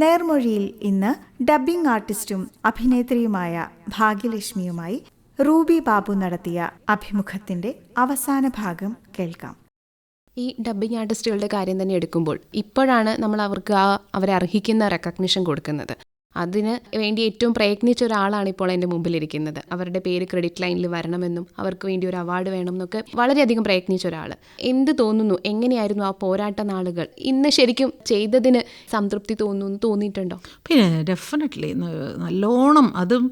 നേർമൊഴിയിൽ ഇന്ന് ഡബ്ബിംഗ് ആർട്ടിസ്റ്റും അഭിനേത്രിയുമായ ഭാഗ്യലക്ഷ്മിയുമായി റൂബി ബാബു നടത്തിയ അഭിമുഖത്തിന്റെ അവസാന ഭാഗം കേൾക്കാം. ഈ ഡബ്ബിംഗ് ആർട്ടിസ്റ്റുകളുടെ കാര്യം തന്നെ എടുക്കുമ്പോൾ ഇപ്പോഴാണ് നമ്മൾ അവർക്ക് ആ അവരെ അർഹിക്കുന്ന റെക്കഗ്നിഷൻ കൊടുക്കുന്നത്. അതിന് വേണ്ടി ഏറ്റവും പ്രയത്നിച്ച ഒരാളാണ് ഇപ്പോൾ എന്റെ മുമ്പിലിരിക്കുന്നത്. അവരുടെ പേര് ക്രെഡിറ്റ് ലൈനിൽ വരണമെന്നും അവർക്ക് വേണ്ടി ഒരു അവാർഡ് വേണം എന്നൊക്കെ വളരെയധികം പ്രയത്നിച്ച ഒരാൾ എന്ത് തോന്നുന്നു? എങ്ങനെയായിരുന്നു ആ പോരാട്ട നാളുകൾ? ഇന്ന് ശരിക്കും ചെയ്തതിന് സംതൃപ്തി തോന്നുന്നു തോന്നിയിട്ടുണ്ടോ? പിന്നെ ഡെഫിനറ്റ്ലി നല്ലോണം അതും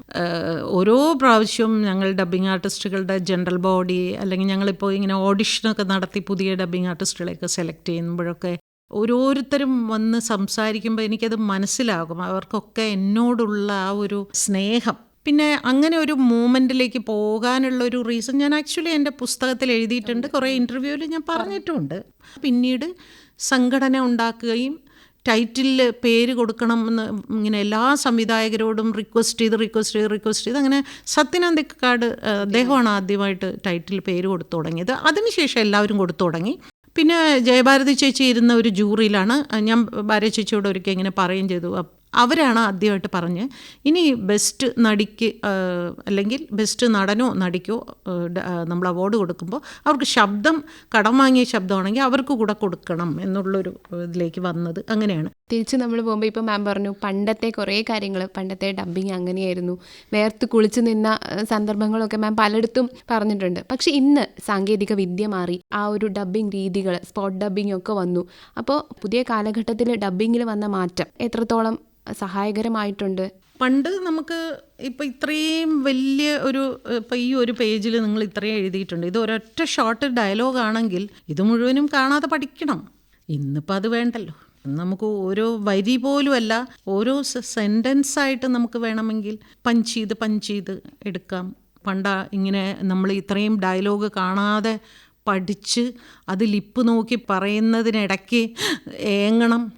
ഓരോ പ്രാവശ്യവും ഞങ്ങൾ ഡബ്ബിംഗ് ആർട്ടിസ്റ്റുകളുടെ ജനറൽ ബോഡി അല്ലെങ്കിൽ ഞങ്ങളിപ്പോൾ ഇങ്ങനെ ഓഡിഷനൊക്കെ നടത്തി പുതിയ ഡബ്ബിംഗ് ആർട്ടിസ്റ്റുകളെയൊക്കെ സെലക്ട് ചെയ്യുമ്പോഴൊക്കെ ഓരോരുത്തരും വന്ന് സംസാരിക്കുമ്പോൾ എനിക്കത് മനസ്സിലാകും. അവർക്കൊക്കെ എന്നോടുള്ള ആ ഒരു സ്നേഹം. പിന്നെ അങ്ങനെ ഒരു മൂമെന്റിലേക്ക് പോകാനുള്ള ഒരു റീസൺ ഞാൻ ആക്ച്വലി എന്റെ പുസ്തകത്തിൽ എഴുതിയിട്ടുണ്ട്. കുറേ ഇന്റർവ്യൂവിൽ ഞാൻ പറഞ്ഞിട്ടുണ്ട്. പിന്നീട് സംഘടന ഉണ്ടാക്കുകയും ടൈറ്റിൽ പേര് കൊടുക്കണം എന്ന് ഇങ്ങനെ എല്ലാ സംവിധായകരോടും റിക്വസ്റ്റ് ചെയ്ത് റിക്വസ്റ്റ് ചെയ്ത് റിക്വസ്റ്റ് ചെയ്ത് അങ്ങനെ സത്യനന്ദിക്കാട് അദ്ദേഹമാണ് ആദ്യമായിട്ട് ടൈറ്റിൽ പേര് കൊടുത്തു തുടങ്ങിയത്. അതിനുശേഷം എല്ലാവരും കൊടുത്തു തുടങ്ങി. പിന്നെ ജയഭാരതി ചേച്ചി ഇരുന്ന ഒരു ജൂറിയിലാണ്. ഞാൻ ഭാര്യ ചേച്ചിയോട് ഒരിക്കൽ ഇങ്ങനെ പറയുകയും ചെയ്തു. അവരാണ് ആദ്യമായിട്ട് പറഞ്ഞ് ഇനി ബെസ്റ്റ് നടിക്ക് അല്ലെങ്കിൽ ബെസ്റ്റ് നടനോ നടിക്കോ നമ്മൾ അവാർഡ് കൊടുക്കുമ്പോൾ അവർക്ക് ശബ്ദം കടം വാങ്ങിയ ശബ്ദമാണെങ്കിൽ അവർക്ക് കൂടെ കൊടുക്കണം എന്നുള്ളൊരു ഇതിലേക്ക് വന്നത് അങ്ങനെയാണ്. തിരിച്ച് നമ്മൾ പോകുമ്പോൾ ഇപ്പോൾ മാം പറഞ്ഞു പണ്ടത്തെ കുറേ കാര്യങ്ങൾ പണ്ടത്തെ ഡബ്ബിങ് അങ്ങനെയായിരുന്നു. വേർത്ത് കുളിച്ച് നിന്ന സന്ദർഭങ്ങളൊക്കെ മാം പലയിടത്തും പറഞ്ഞിട്ടുണ്ട്. പക്ഷെ ഇന്ന് സാങ്കേതിക വിദ്യ മാറി ആ ഒരു ഡബ്ബിങ് രീതികൾ സ്പോട്ട് ഡബ്ബിംഗ് ഒക്കെ വന്നു. അപ്പോൾ പുതിയ കാലഘട്ടത്തിൽ ഡബ്ബിങ്ങിൽ വന്ന മാറ്റം എത്രത്തോളം സഹായകരമായിട്ടുണ്ട്. പണ്ട് നമുക്ക് ഇപ്പം ഇത്രയും വലിയ ഒരു ഇപ്പം ഈ ഒരു പേജിൽ നിങ്ങൾ ഇത്രയും എഴുതിയിട്ടുണ്ട്. ഇത് ഒരൊറ്റ ഷോർട്ട് ഡയലോഗ് ആണെങ്കിൽ ഇത് മുഴുവനും കാണാതെ പഠിക്കണം. ഇന്നിപ്പോൾ അത് വേണ്ടല്ലോ. നമുക്ക് ഓരോ വരി പോലുമല്ല ഓരോ സെന്റൻസ് ആയിട്ട് നമുക്ക് വേണമെങ്കിൽ പഞ്ച് ചെയ്ത് പഞ്ച് ചെയ്ത് എടുക്കാം. പണ്ട ഇങ്ങനെ നമ്മൾ ഇത്രയും ഡയലോഗ് കാണാതെ പഠിച്ച് അത് ലിപ്പ് നോക്കി പറയുന്നതിനിടയ്ക്ക് ഏങ്ങണം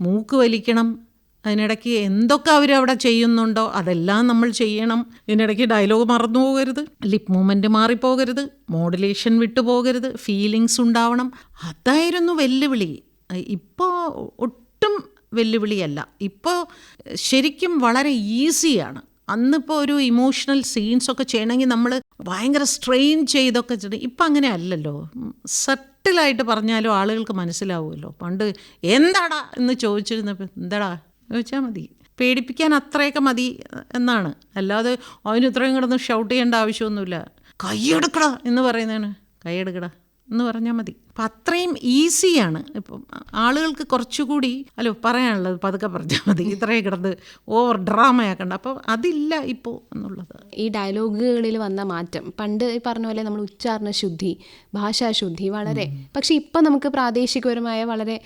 മൂക്ക് വലിക്കണം അതിനിടയ്ക്ക് എന്തൊക്കെ അവർ അവിടെ ചെയ്യുന്നുണ്ടോ അതെല്ലാം നമ്മൾ ചെയ്യണം. ഇതിനിടയ്ക്ക് ഡയലോഗ് മറന്നു പോകരുത്. Lip movement മാറിപ്പോകരുത്. മോഡുലേഷൻ വിട്ടു പോകരുത്. ഫീലിങ്സ് ഉണ്ടാവണം. അതായിരുന്നു വെല്ലുവിളി. ഇപ്പോൾ ഒട്ടും വെല്ലുവിളിയല്ല. ഇപ്പോൾ ശരിക്കും വളരെ ഈസിയാണ്. അന്നിപ്പോൾ ഒരു ഇമോഷണൽ സീൻസ് ഒക്കെ ചെയ്യണമെങ്കിൽ നമ്മൾ ഭയങ്കര സ്ട്രെയിൻ ചെയ്തൊക്കെ ചെയ്യണം ഇപ്പം അങ്ങനെ അല്ലല്ലോ. സട്ടിലായിട്ട് പറഞ്ഞാലും ആളുകൾക്ക് മനസ്സിലാവുമല്ലോ. പണ്ട് എന്താടാ എന്ന് ചോദിച്ചിരുന്നപ്പോൾ എന്താടാ? ചോദിച്ചാൽ മതി. പേടിപ്പിക്കാൻ അത്രയൊക്കെ മതി എന്നാണ്. അല്ലാതെ ഇത്രയും കിടന്ന് ഷൗട്ട് ചെയ്യേണ്ട ആവശ്യമൊന്നുമില്ല. കൈയെടുക്കടാ എന്ന് പറയുന്നതാണ്. കൈയെടുക്കടാ എന്ന് പറഞ്ഞാൽ മതി. അപ്പം അത്രയും ഈസിയാണ്. ഇപ്പം ആളുകൾക്ക് കുറച്ചുകൂടി അല്ലോ പറയാനുള്ളത് പതുക്കെ പറഞ്ഞാൽ മതി. ഇത്രയും കിടന്ന് ഓവർ ഡ്രാമയാക്കണ്ട. അപ്പോൾ അതില്ല ഇപ്പോൾ എന്നുള്ളത്. ഈ ഡയലോഗുകളിൽ വന്ന മാറ്റം. പണ്ട് ഈ പറഞ്ഞ പോലെ നമ്മൾ ഉച്ചാരണ ശുദ്ധി ഭാഷാശുദ്ധി വളരെ പക്ഷേ ഇപ്പം നമുക്ക് പ്രാദേശികപരമായ വളരെ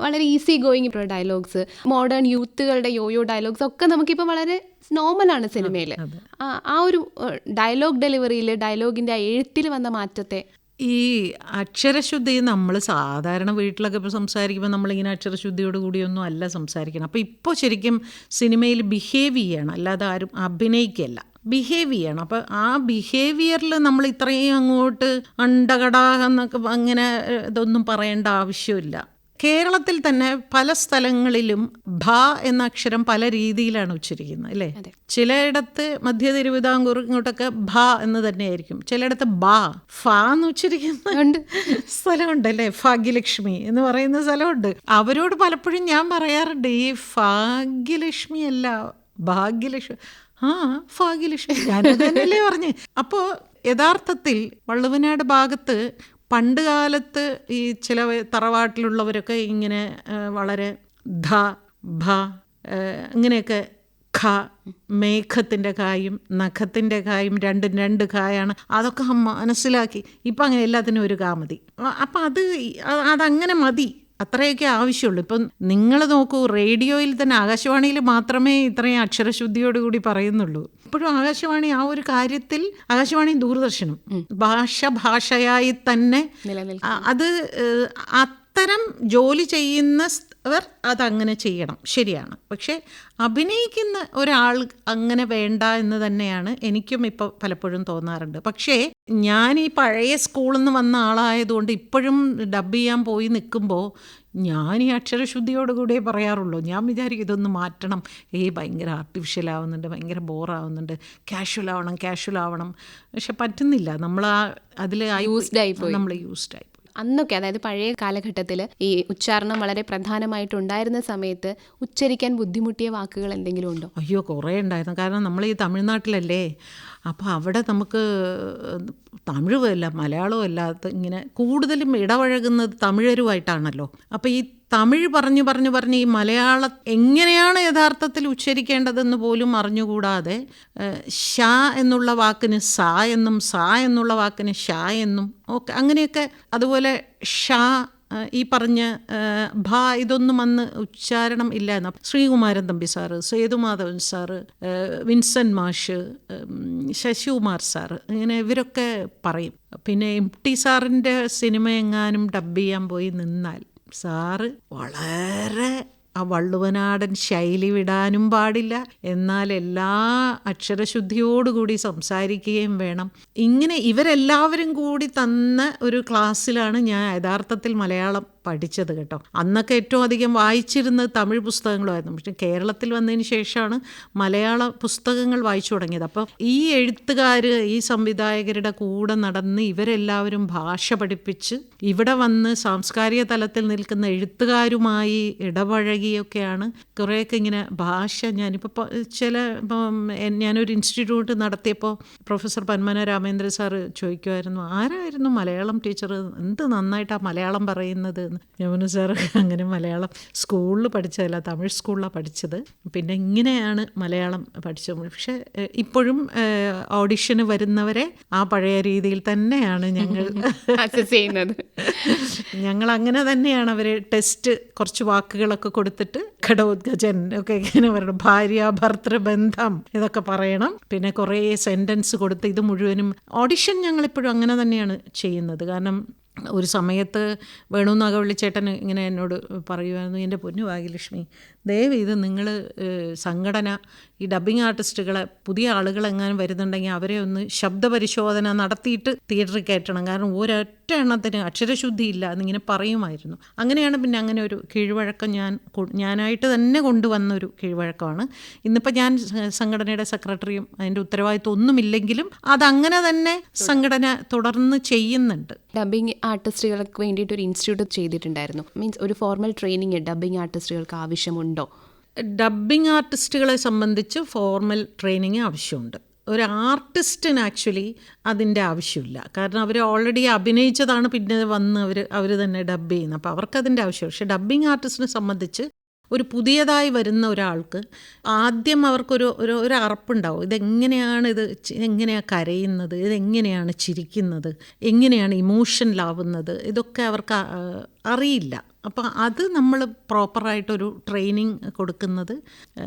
വളരെ ഈസി ഗോയിങ് ഡയലോഗ്സ്. മോഡേൺ യൂത്തുകളുടെ യോയോ ഡയലോഗ്സ് ഒക്കെ നമുക്കിപ്പോൾ വളരെ നോർമലാണ് സിനിമയിൽ ആ ഒരു ഡയലോഗ് ഡെലിവറിയിൽ ഡയലോഗിന്റെ ആ എഴുത്തിൽ വന്ന മാറ്റത്തെ ഈ അക്ഷരശുദ്ധി നമ്മൾ സാധാരണ വീട്ടിലൊക്കെ ഇപ്പോൾ സംസാരിക്കുമ്പോൾ നമ്മളിങ്ങനെ അക്ഷരശുദ്ധിയോട് കൂടിയൊന്നും അല്ല സംസാരിക്കണം അപ്പോൾ ഇപ്പോൾ ശരിക്കും സിനിമയിൽ ബിഹേവ് ചെയ്യണം. അല്ലാതെ ആരും അഭിനയിക്കല്ല. ബിഹേവ് ചെയ്യണം. അപ്പോൾ ആ ബിഹേവിയറിൽ നമ്മൾ ഇത്രയും അങ്ങോട്ട് അണ്ടകടാ എന്നൊക്കെ അങ്ങനെ ഇതൊന്നും പറയേണ്ട ആവശ്യമില്ല. കേരളത്തിൽ തന്നെ പല സ്ഥലങ്ങളിലും ഭ എന്ന അക്ഷരം പല രീതിയിലാണ് ഉച്ചരിക്കുന്നത് അല്ലേ? ചിലയിടത്ത് മധ്യ തിരുവിതാംകൂർ ഇങ്ങോട്ടൊക്കെ ഭ എന്ന് തന്നെയായിരിക്കും. ചിലയിടത്ത് ബ ഫ എന്ന് ഉച്ചരിക്കുന്ന ഉണ്ട്. സ്ഥലമുണ്ട് അല്ലേ ഭാഗ്യലക്ഷ്മി എന്ന് പറയുന്ന സ്ഥലമുണ്ട്. അവരോട് പലപ്പോഴും ഞാൻ പറയാറുണ്ട് ഈ ഭാഗ്യലക്ഷ്മി അല്ല ഭാഗ്യലക്ഷ്മി. ആ ഭാഗ്യലക്ഷ്മി. ഞാൻ തന്നെയല്ലേ പറഞ്ഞ്. അപ്പോൾ യഥാർത്ഥത്തിൽ വള്ളുവനാട് ഭാഗത്ത് പണ്ട് കാലത്ത് ഈ ചില തറവാട്ടിലുള്ളവരൊക്കെ ഇങ്ങനെ വളരെ ധ ഭ ഇങ്ങനെയൊക്കെ ഖ മേഘത്തിന്റെ കായും നഖത്തിന്റെ കായും രണ്ടും രണ്ട് കായാണ് അതൊക്കെ മനസ്സിലാക്കി. ഇപ്പം അങ്ങനെ എല്ലാത്തിനും ഒരു കാ മതി. അപ്പം അത് അതങ്ങനെ മതി. അത്രയൊക്കെ ആവശ്യമുള്ളൂ. ഇപ്പം നിങ്ങൾ നോക്കൂ റേഡിയോയിൽ തന്നെ ആകാശവാണിയിൽ മാത്രമേ ഇത്രയും അക്ഷരശുദ്ധിയോടുകൂടി പറയുന്നുള്ളൂ. ഇപ്പോഴും ആകാശവാണി ആ ഒരു കാര്യത്തിൽ ആകാശവാണി ദൂരദർശനം ഭാഷ ഭാഷയായി തന്നെ അത് അത്തരം ജോലി ചെയ്യുന്ന അവർ അതങ്ങനെ ചെയ്യണം. ശരിയാണ്. പക്ഷേ അഭിനയിക്കുന്ന ഒരാൾ അങ്ങനെ വേണ്ട എന്ന് തന്നെയാണ് എനിക്കും ഇപ്പോൾ പലപ്പോഴും തോന്നാറുണ്ട്. പക്ഷേ ഞാൻ ഈ പഴയ സ്കൂളിൽ നിന്ന് വന്ന ആളായതുകൊണ്ട് ഇപ്പോഴും ഡബ് ചെയ്യാൻ പോയി നിൽക്കുമ്പോൾ ഞാൻ ഈ അക്ഷരശുദ്ധിയോടുകൂടിയേ പറയാറുള്ളൂ. ഞാൻ വിചാരിക്കും ഇതൊന്ന് മാറ്റണം. ഏയ് ഭയങ്കര ആർട്ടിഫിഷ്യൽ ആവുന്നുണ്ട് ഭയങ്കര ബോറാവുന്നുണ്ട് കാഷ്വൽ ആവണം കാഷ്വൽ ആവണം. പക്ഷെ പറ്റുന്നില്ല. നമ്മൾ ആ അതിൽ യൂസ്ഡ് ആയി നമ്മൾ യൂസ്ഡ് ആയി അന്നൊക്കെ അതായത് പഴയ കാലഘട്ടത്തിൽ ഈ ഉച്ചാരണം വളരെ പ്രധാനമായിട്ടുണ്ടായിരുന്ന സമയത്ത് ഉച്ചരിക്കാൻ ബുദ്ധിമുട്ടിയ വാക്കുകൾ എന്തെങ്കിലും ഉണ്ടോ? അയ്യോ കുറേ ഉണ്ടായിരുന്നു. കാരണം നമ്മൾ ഈ തമിഴ്നാട്ടിലല്ലേ? അപ്പോൾ അവിടെ നമുക്ക് തമിഴും അല്ല മലയാളവും അല്ലാത്ത ഇങ്ങനെ കൂടുതലും ഇടപഴകുന്നത് തമിഴരുമായിട്ടാണല്ലോ. അപ്പോൾ ഈ തമിഴ് പറഞ്ഞു പറഞ്ഞു പറഞ്ഞ് ഈ മലയാളം എങ്ങനെയാണ് യഥാർത്ഥത്തിൽ ഉച്ചരിക്കേണ്ടതെന്ന് പോലും അറിഞ്ഞുകൂടാതെ ഷ എന്നുള്ള വാക്കിന് സ എന്നും സ എന്നുള്ള വാക്കിന് ഷ എന്നും ഒക്കെ അങ്ങനെയൊക്കെ അതുപോലെ ഷ ഈ പറഞ്ഞ ഭ ഇതൊന്നും അന്ന് ഉച്ചാരണം ഇല്ല എന്ന. Sreekumaran Thampi sir Sethumadhavan sir Vincent മാഷ് ശശികുമാർ സാറ് ഇങ്ങനെ ഇവരൊക്കെ പറയും. പിന്നെ എം ടി സാറിന്റെ സിനിമ എങ്ങാനും ഡബ് ചെയ്യാൻ പോയി നിന്നാൽ സാറ് വളരെ ആ വള്ളുവനാടൻ ശൈലി വിടാനും പാടില്ല. എന്നാൽ എല്ലാ അക്ഷരശുദ്ധിയോടുകൂടി സംസാരിക്കുകയും വേണം. ഇങ്ങനെ ഇവരെല്ലാവരും കൂടി തന്ന ഒരു ക്ലാസ്സിലാണ് ഞാൻ യഥാർത്ഥത്തിൽ മലയാളം പഠിച്ചത് കേട്ടോ. അന്നൊക്കെ ഏറ്റവും അധികം വായിച്ചിരുന്നത് തമിഴ് പുസ്തകങ്ങളുമായിരുന്നു പക്ഷെ കേരളത്തിൽ വന്നതിന് ശേഷമാണ് മലയാള പുസ്തകങ്ങൾ വായിച്ചു തുടങ്ങിയത്. അപ്പോൾ ഈ എഴുത്തുകാർ ഈ സംവിധായകരുടെ കൂടെ നടന്ന് ഇവരെല്ലാവരും ഭാഷ പഠിപ്പിച്ച് ഇവിടെ വന്ന് സാംസ്കാരിക തലത്തിൽ നിൽക്കുന്ന എഴുത്തുകാരുമായി ഇടപഴകിയൊക്കെയാണ് കുറേയൊക്കെ ഇങ്ങനെ ഭാഷ ഞാനിപ്പോൾ ചില ഇപ്പം ഞാനൊരു ഇൻസ്റ്റിറ്റ്യൂട്ട് നടത്തിയപ്പോൾ പ്രൊഫസർ പന്മന രാമേന്ദ്ര സാറ് ചോദിക്കുമായിരുന്നു ആരായിരുന്നു മലയാളം ടീച്ചർ എന്ത് നന്നായിട്ടാണ് മലയാളം പറയുന്നത്? എന്ന് പറഞ്ഞു സാർ അങ്ങനെ മലയാളം സ്കൂളിൽ പഠിച്ചതല്ല തമിഴ് സ്കൂളിലാണ് പഠിച്ചത്. പിന്നെ ഇങ്ങനെയാണ് മലയാളം പഠിച്ചത്. പക്ഷെ ഇപ്പോഴും ഓഡിഷന് വരുന്നവരെ ആ പഴയ രീതിയിൽ തന്നെയാണ് ഞങ്ങൾ ചെയ്യുന്നത്. ഞങ്ങൾ അങ്ങനെ തന്നെയാണ് അവരെ ടെസ്റ്റ് കുറച്ച് വാക്കുകളൊക്കെ കൊടുത്തിട്ട് ഘടോദ്ഗജൻ ഒക്കെ ഇങ്ങനെ പറയണം ഭാര്യ ഭർത്തൃബന്ധം ഇതൊക്കെ പറയണം. പിന്നെ കുറേ സെന്റൻസ് കൊടുത്ത് ഇത് മുഴുവനും ഓഡിഷൻ ഞങ്ങളിപ്പോഴും അങ്ങനെ തന്നെയാണ് ചെയ്യുന്നത്. കാരണം ഒരു സമയത്ത് വേണു നാഗവള്ളിച്ചേട്ടൻ ഇങ്ങനെ എന്നോട് പറയുമായിരുന്നു എന്റെ പൊന്നു ഭാഗ്യലക്ഷ്മി ദയവ് ഇത് നിങ്ങൾ സംഘടന ഈ ഡബ്ബിംഗ് ആർട്ടിസ്റ്റുകളെ പുതിയ ആളുകളെങ്ങാനും വരുന്നുണ്ടെങ്കിൽ അവരെ ഒന്ന് ശബ്ദപരിശോധന നടത്തിയിട്ട് തിയേറ്ററിൽ കയറ്റണം. കാരണം ഒരൊറ്റ എണ്ണത്തിന് അക്ഷരശുദ്ധി ഇല്ല എന്നിങ്ങനെ പറയുമായിരുന്നു. അങ്ങനെയാണ് പിന്നെ അങ്ങനെ ഒരു കീഴ്വഴക്കം ഞാൻ ഞാനായിട്ട് തന്നെ കൊണ്ടുവന്നൊരു കീഴ്വഴക്കമാണ്. ഇന്നിപ്പോൾ ഞാൻ സംഘടനയുടെ സെക്രട്ടറിയും അതിന്റെ ഉത്തരവാദിത്വം ഒന്നുമില്ലെങ്കിലും അതങ്ങനെ തന്നെ സംഘടന തുടർന്ന് ചെയ്യുന്നുണ്ട്. ഡബിങ് ആർട്ടിസ്റ്റുകൾക്ക് വേണ്ടിയിട്ട് ഒരു ഇൻസ്റ്റിറ്റ്യൂട്ട് ചെയ്തിട്ടുണ്ടായിരുന്നു. മീൻസ് ഒരു ഫോർമൽ ട്രെയിനിങ് ഡബിങ് ആർട്ടിസ്റ്റുകൾക്ക് ആവശ്യമുണ്ടോ? ഡബ്ബിംഗ് ആർട്ടിസ്റ്റുകളെ സംബന്ധിച്ച് ഫോർമൽ ട്രെയിനിങ് ആവശ്യമുണ്ട്. ഒരു ആർട്ടിസ്റ്റിന് ആക്ച്വലി അതിന്റെ ആവശ്യമില്ല. കാരണം അവർ ഓൾറെഡി അഭിനയിച്ചതാണ് പിന്നെ വന്ന് അവർ അവർ തന്നെ ഡബ് ചെയ്യുന്നത്. അപ്പോൾ അവർക്കതിന്റെ ആവശ്യമില്ല. പക്ഷേ ഡബ്ബിങ് ആർട്ടിസ്റ്റിനെ സംബന്ധിച്ച് ഒരു പുതിയതായി വരുന്ന ഒരാൾക്ക് ആദ്യം അവർക്കൊരു ഒരു ഒരു അറപ്പുണ്ടാവും. ഇതെങ്ങനെയാണ് ഇത് എങ്ങനെയാണ് കരയുന്നത്? ഇതെങ്ങനെയാണ് ചിരിക്കുന്നത്? എങ്ങനെയാണ് ഇമോഷനിലാവുന്നത്? ഇതൊക്കെ അവർക്ക് അറിയില്ല. അപ്പോൾ അത് നമ്മൾ പ്രോപ്പറായിട്ടൊരു ട്രെയിനിങ് കൊടുക്കുന്നത്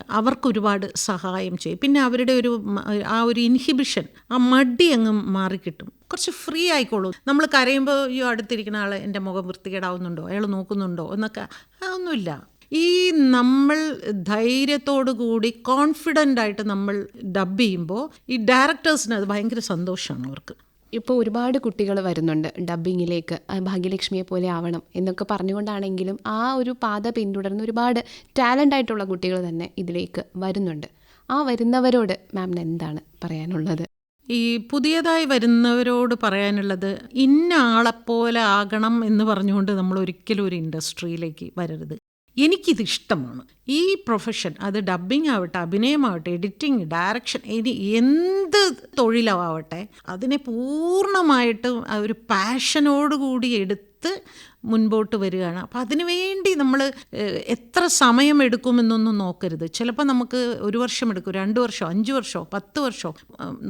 അവർക്കൊരുപാട് സഹായം ചെയ്യും. പിന്നെ അവരുടെ ഒരു ആ ഒരു ഇൻഹിബിഷൻ ആ മടി അങ്ങ് മാറിക്കിട്ടും. കുറച്ച് ഫ്രീ ആയിക്കോളൂ. നമ്മൾ കരയുമ്പോൾ അയ്യോ അടുത്തിരിക്കുന്ന ആൾ എന്റെ മുഖം വൃത്തികേടാവുന്നുണ്ടോ? അയാൾ നോക്കുന്നുണ്ടോ? എന്നൊക്കെ അതൊന്നുമില്ല ഈ നമ്മൾ ധൈര്യത്തോടു കൂടി കോൺഫിഡന്റ് ആയിട്ട് നമ്മൾ ഡബ് ചെയ്യുമ്പോൾ ഈ ഡയറക്ടേഴ്സിന് അത് ഭയങ്കര സന്തോഷമാണ് അവർക്ക്. ഇപ്പോൾ ഒരുപാട് കുട്ടികൾ വരുന്നുണ്ട് ഡബ്ബിങ്ങിലേക്ക് ഭാഗ്യലക്ഷ്മിയെ പോലെ ആവണം എന്നൊക്കെ പറഞ്ഞുകൊണ്ടാണെങ്കിലും ആ ഒരു പാത പിന്തുടർന്ന് ഒരുപാട് ടാലന്റ് ആയിട്ടുള്ള കുട്ടികൾ തന്നെ ഇതിലേക്ക് വരുന്നുണ്ട്. ആ വരുന്നവരോട് മാമിന് എന്താണ് പറയാനുള്ളത്? ഈ പുതിയതായി വരുന്നവരോട് പറയാനുള്ളത് ഇന്ന ആളെപ്പോലെ ആകണം എന്ന് പറഞ്ഞുകൊണ്ട് നമ്മൾ ഒരിക്കലും ഒരു ഇൻഡസ്ട്രിയിലേക്ക് വരരുത്. എനിക്കിത് ഇഷ്ടമാണ്. ഈ പ്രൊഫഷൻ അത് ഡബ്ബിംഗ് ആവട്ടെ അഭിനയമാവട്ടെ എഡിറ്റിംഗ് ഡയറക്ഷൻ ഇനി എന്ത് തൊഴിലാവട്ടെ അതിനെ പൂർണമായിട്ടും ഒരു പാഷനോടുകൂടി എടുത്ത് മുൻപോട്ട് വരികയാണ്. അപ്പം അതിനുവേണ്ടി നമ്മൾ എത്ര സമയം എടുക്കുമെന്നൊന്നും നോക്കരുത്. ചിലപ്പോൾ നമുക്ക് ഒരു വർഷം എടുക്കും രണ്ട് വർഷമോ അഞ്ച് വർഷമോ പത്ത് വർഷമോ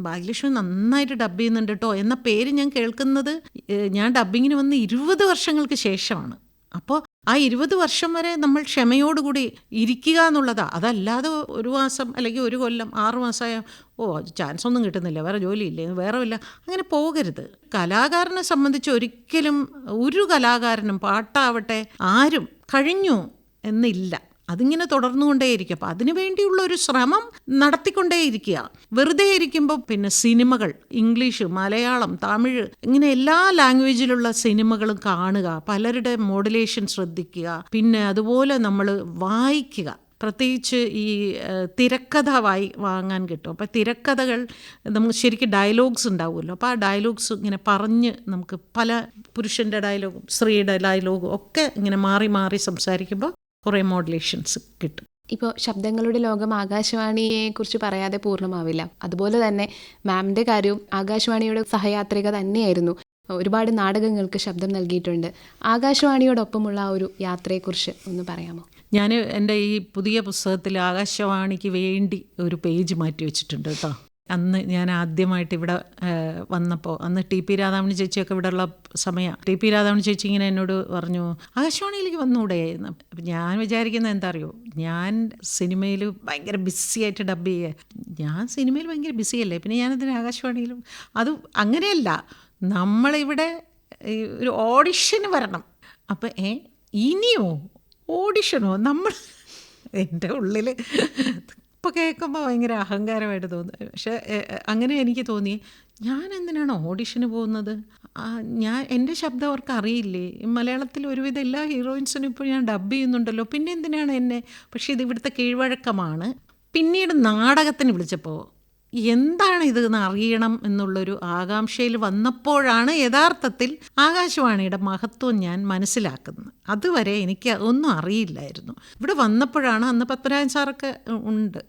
ഭാഗ്യലക്ഷ്മി നന്നായിട്ട് ഡബ് ചെയ്യുന്നുണ്ട് കേട്ടോ എന്ന പേര് ഞാൻ കേൾക്കുന്നത് ഞാൻ ഡബ്ബിങ്ങിന് വന്ന് ഇരുപത് വർഷങ്ങൾക്ക് ശേഷമാണ്. അപ്പോൾ ആ ഇരുപത് വർഷം വരെ നമ്മൾ ക്ഷമയോടുകൂടി ഇരിക്കുക എന്നുള്ളതാ. അതല്ലാതെ ഒരു മാസം അല്ലെങ്കിൽ ഒരു കൊല്ലം ആറ് മാസമായ ഓ ചാൻസ് ഒന്നും കിട്ടുന്നില്ല. വേറെ ജോലിയില്ലേ? വേറെ ഇല്ല അങ്ങനെ പോകരുത്. കലാകാരനെ സംബന്ധിച്ച് ഒരിക്കലും ഒരു കലാകാരനും പാട്ടാവട്ടെ ആരും കഴിഞ്ഞു എന്നില്ല. അതിങ്ങനെ തുടർന്നുകൊണ്ടേയിരിക്കും. അപ്പോൾ അതിനു വേണ്ടിയുള്ള ഒരു ശ്രമം നടത്തിക്കൊണ്ടേയിരിക്കുക. വെറുതെ ഇരിക്കുമ്പോൾ പിന്നെ സിനിമകൾ ഇംഗ്ലീഷ് മലയാളം തമിഴ് ഇങ്ങനെ എല്ലാ ലാംഗ്വേജിലുള്ള സിനിമകളും കാണുക പലരുടെ മോഡുലേഷൻ ശ്രദ്ധിക്കുക പിന്നെ അതുപോലെ നമ്മൾ വായിക്കുക. പ്രത്യേകിച്ച് ഈ തിരക്കഥ വായി വാങ്ങാൻ കിട്ടും. അപ്പോൾ തിരക്കഥകൾ നമുക്ക് ശരിക്കും ഡയലോഗ്സ് ഉണ്ടാവുമല്ലോ. അപ്പോൾ ആ ഡയലോഗ്സ് ഇങ്ങനെ പറഞ്ഞ് നമുക്ക് പല പുരുഷന്റെ ഡയലോഗും സ്ത്രീയുടെ ഡയലോഗും ഒക്കെ ഇങ്ങനെ മാറി മാറി സംസാരിക്കുമ്പോൾ കുറേ മോഡുലേഷൻസ് കിട്ടും. ഇപ്പോൾ ശബ്ദങ്ങളുടെ ലോകം ആകാശവാണിയെ കുറിച്ച് പറയാതെ പൂർണമാവില്ല. അതുപോലെ തന്നെ മാമിന്റെ കാര്യവും ആകാശവാണിയുടെ സഹയാത്രിക തന്നെയായിരുന്നു. ഒരുപാട് നാടകങ്ങൾക്ക് ശബ്ദം നൽകിയിട്ടുണ്ട്. ആകാശവാണിയോടൊപ്പമുള്ള ആ ഒരു യാത്രയെക്കുറിച്ച് ഒന്ന് പറയാമോ? ഞാൻ എന്റെ ഈ പുതിയ പുസ്തകത്തിൽ ആകാശവാണിക്ക് വേണ്ടി ഒരു പേജ് മാറ്റി വെച്ചിട്ടുണ്ട് കേട്ടോ. അന്ന് ഞാൻ ആദ്യമായിട്ട് ഇവിടെ വന്നപ്പോൾ അന്ന് ടി പി രാധാമണി ചേച്ചിയൊക്കെ ഇവിടെ ഉള്ള സമയം ടി പി രാധാമണി ചേച്ചി ഇങ്ങനെ എന്നോട് പറഞ്ഞു ആകാശവാണിയിലേക്ക് വന്നൂടെ? ഞാൻ വിചാരിക്കുന്നത് എന്താ അറിയോ ഞാൻ സിനിമയിൽ ഭയങ്കര ബിസി ആയിട്ട് ഡബ് ചെയ്യുക ഞാൻ സിനിമയിൽ ഭയങ്കര ബിസിയല്ലേ പിന്നെ ഞാനതിന് ആകാശവാണിയിലും? അത് അങ്ങനെയല്ല നമ്മളിവിടെ ഒരു ഓഡിഷന് വരണം. അപ്പം ഏ ഇനിയോ ഓഡിഷനോ നമ്മൾ എന്റെ ഉള്ളിൽ ഇപ്പോൾ കേൾക്കുമ്പോൾ ഭയങ്കര അഹങ്കാരമായിട്ട് തോന്നുന്നു. പക്ഷേ അങ്ങനെ എനിക്ക് തോന്നി ഞാൻ എന്തിനാണ് ഓഡിഷന് പോകുന്നത്? ഞാൻ എന്റെ ശബ്ദം അവർക്ക് അറിയില്ലേ? മലയാളത്തിൽ ഒരുവിധം എല്ലാ ഹീറോയിൻസിനും ഇപ്പോൾ ഞാൻ ഡബ് ചെയ്യുന്നുണ്ടല്ലോ. പിന്നെ എന്തിനാണ് എന്നെ? പക്ഷേ ഇത് ഇവിടുത്തെ കീഴ്വഴക്കമാണ്. പിന്നീട് നാടകത്തിന് വിളിച്ചപ്പോൾ എന്താണ് ഇത് എന്ന് അറിയണം എന്നുള്ളൊരു ആകാംക്ഷയിൽ വന്നപ്പോഴാണ് യഥാർത്ഥത്തിൽ ആകാശവാണിയുടെ മഹത്വം ഞാൻ മനസ്സിലാക്കുന്നത്. അതുവരെ എനിക്ക് ഒന്നും അറിയില്ലായിരുന്നു. ഇവിടെ വന്നപ്പോഴാണ് അന്ന് പത്മരാജൻ സാറൊക്കെ ഉണ്ട്